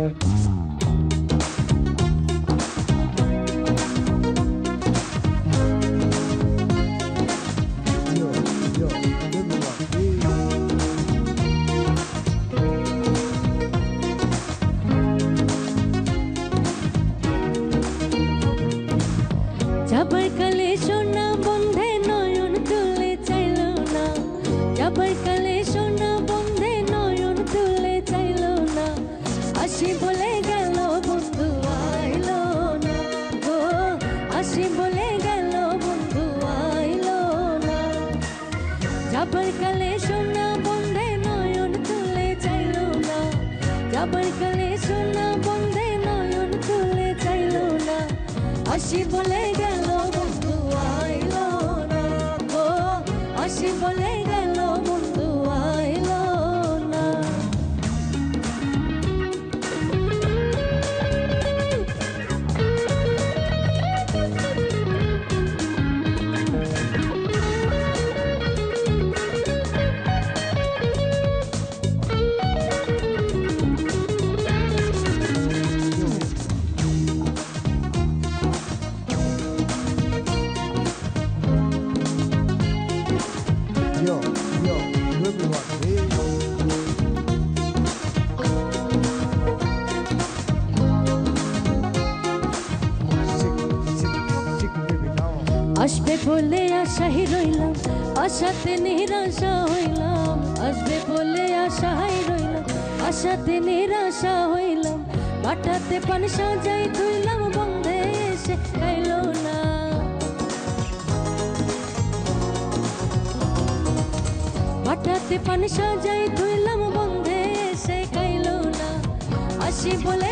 такое. Тебя कले सुना भन्दै नै ल्याबर गले सुन्न भन्दै नै लि भोलै गेलो बाबु आइलो नसि भोलै আসবে বলে আশাই রইলাম, আশাতে নিরাশা হইলাম। আসবে বলে আশাই রইলাম, আশাতে নিরাশা হইলাম। বাটাতে পান সাজাই তুইলাম বন্ধে এসে না। বাটাতে পান সাজাই তুইলাম বন্ধে এসে খাইলো না। আসি বলে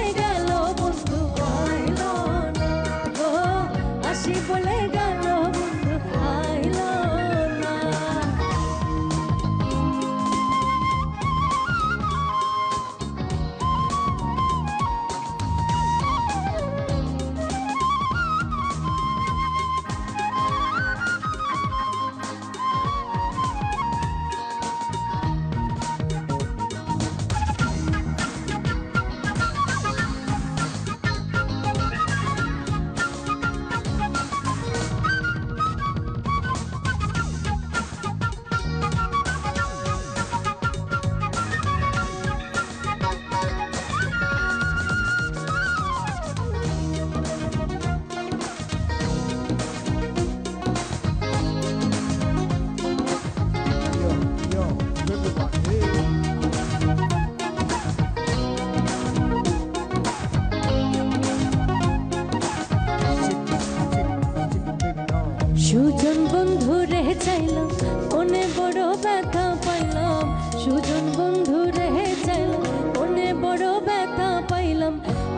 চাইলাম, মনে বড় ব্যথা পাইলাম, সুজন বন্ধু রেহে চাইলাম, মনে বড় ব্যথা পাইলাম,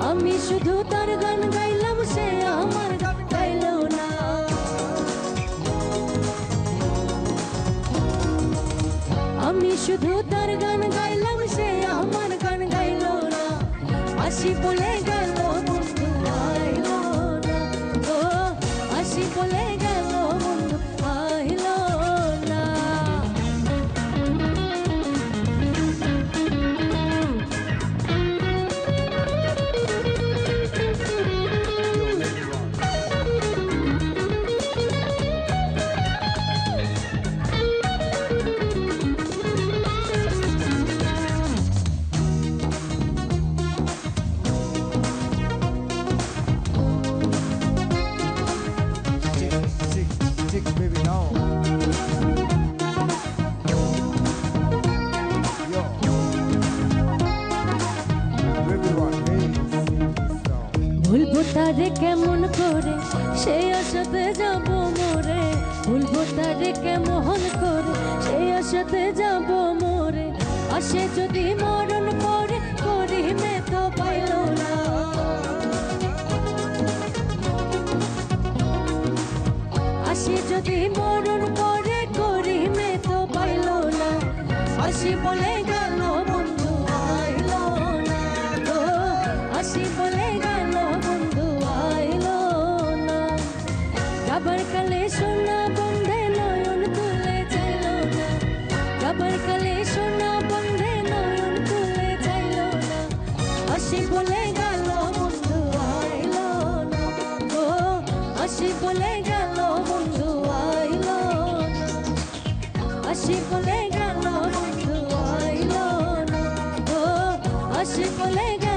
আমি শুধু তার গান গাইলাম, সে আমার গান গাইল না। আমি শুধু তার গান গাইলাম, সে আমার গান গাইল না। আসি বলে গেল, বন্ধু, আইল না। আসি বলে তারে কেমন করে? সেই আশাতে যাব মোরে। ভুলবো তারে কেমন করে? সেই আশাতে যাব মোরে। আসে যদি মরণ পরে করিমে তো পাইল না। আসে যদি মরণ পরে করিমে তো পাইল না। আসি বলে বলে গেল বন্ধু আইল। আসি বলে গেল বন্ধু আইল। না ও আসি বলে গেল।